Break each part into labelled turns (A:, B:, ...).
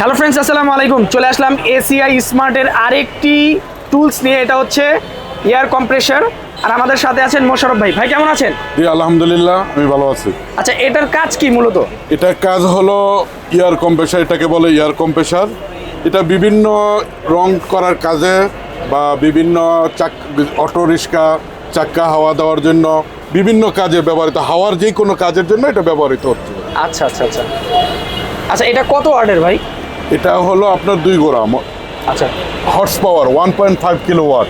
A: Hello friends আসসালামু আলাইকুম। চলে আসলাম এসিআই স্মার্টের আরেকটি টুলস নিয়ে। এটা হচ্ছে এয়ার কম্প্রেসার আর আমাদের সাথে আছেন মোশারফ ভাই। ভাই কেমন আছেন?
B: জি আলহামদুলিল্লাহ আমি ভালো আছি।
A: আচ্ছা এটার কাজ কি মূলত?
B: এটার কাজ হলো এয়ার কম্প্রেসার এটাকে বলে এয়ার কম্প্রেসার এটা বিভিন্ন রং করার কাজে বা বিভিন্ন চাক অটো রিক্সা চাক্কা হাওয়া দেওয়ার জন্য বিভিন্ন কাজে ব্যবহৃত। হাওয়ার যে কোনো কাজের জন্য এটা ব্যবহৃত হচ্ছে।
A: আচ্ছা আচ্ছা আচ্ছা। আচ্ছা এটা কত ওয়ার্ডের ভাই?
B: এটা হলো আপনার দুই গোড়া
A: আচ্ছা।
B: Horse power one point five kilowatt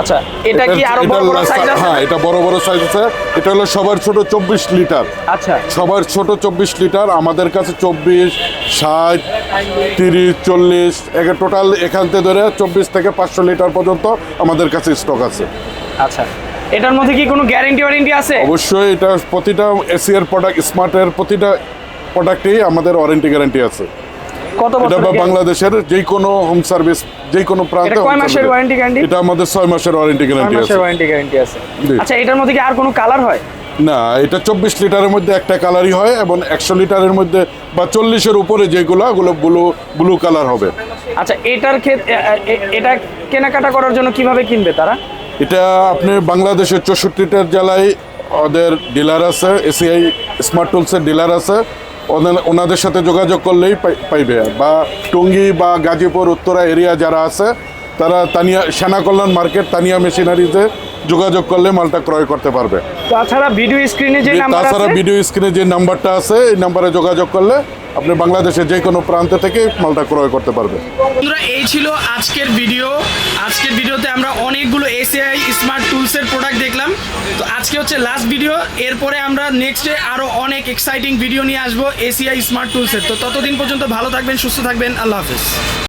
A: আচ্ছা এটা কি আরও বড় বড় সাইজ আছে?
B: হ্যাঁ এটা বড় বড় সাইজ আছে। এটা হলো সবার ছোট চব্বিশ লিটার
A: আচ্ছা।
B: সবার ছোট চব্বিশ লিটার আমাদের কাছে চব্বিশ ষাট তিরিশ চল্লিশ একে টোটাল এখান থেকে ধরে চব্বিশ থেকে পাঁচশো লিটার পর্যন্ত আমাদের কাছে স্টক আছে।
A: আচ্ছা। এটার মধ্যে কি কোনো গ্যারেন্টি ওয়ারেন্টি আছে?
B: অবশ্যই এটা প্রতিটা এসিয়ার প্রোডাক্ট স্মার্টের প্রতিটা প্রোডাক্টেই আমাদের ওয়ারেন্টি গ্যারান্টি আছে।
A: কত বছর
B: বাংলাদেশের যে কোনো হোম সার্ভিস যে কোনো প্রান্তে
A: কয় মাসের warranty guarantee?
B: এটা আমাদের ছয় মাসের ওয়ারেন্টি গ্যারান্টি আছে
A: মাসের ওয়ারেন্টি গ্যারেন্টি আছে। আচ্ছা এটার মধ্যে কি আর কোনো কালার হয়?
B: না এটা চব্বিশ লিটারের মধ্যে একটা কালারই হয় এবং একশো লিটারের মধ্যে বা চল্লিশের উপরে যেগুলো ওগুলো ব্লু ব্লু কালার হবে।
A: আচ্ছা এটার ক্ষেত্রে এটা কেনাকাটা করার জন্য কীভাবে কিনবে তারা?
B: এটা আপনি বাংলাদেশের চৌষট্টিটা জেলায় ওদের ডিলার আছে এসিআই স্মার্ট টুলসের ডিলার আছে। ওনাদের সাথে যোগাযোগ করলেই পাইবে। বা টঙ্গী বা গাজীপুর উত্তরা এরিয়া যারা আছে তারা তানিয়া সেনা কল্যাণ মার্কেট তানিয়া মেশিনারিতে যোগাযোগ করলে মালটা ক্রয় করতে পারবে।
A: তাছাড়া ভিডিও স্ক্রিনে যে
B: তাছাড়া ভিডিও স্ক্রিনে যে নাম্বারটা আছে এই নাম্বারে যোগাযোগ করলে আপনি বাংলাদেশের যে কোনো প্রান্ত থেকে মালটা ক্রয় করতে পারবে
A: বন্ধুরা, এই ছিল আজকের ভিডিও। আজকের ভিডিওতে আমরা অনেকগুলো এসিআই স্মার্ট টুলসের প্রোডাক্ট দেখলাম। তো আজকে হচ্ছে লাস্ট ভিডিও এরপরে আমরা নেক্সট ডে আরও অনেক এক্সাইটিং ভিডিও নিয়ে আসব এসিআই স্মার্ট টুলসের তো ততদিন পর্যন্ত ভালো থাকবেন, সুস্থ থাকবেন। আল্লাহ হাফিজ।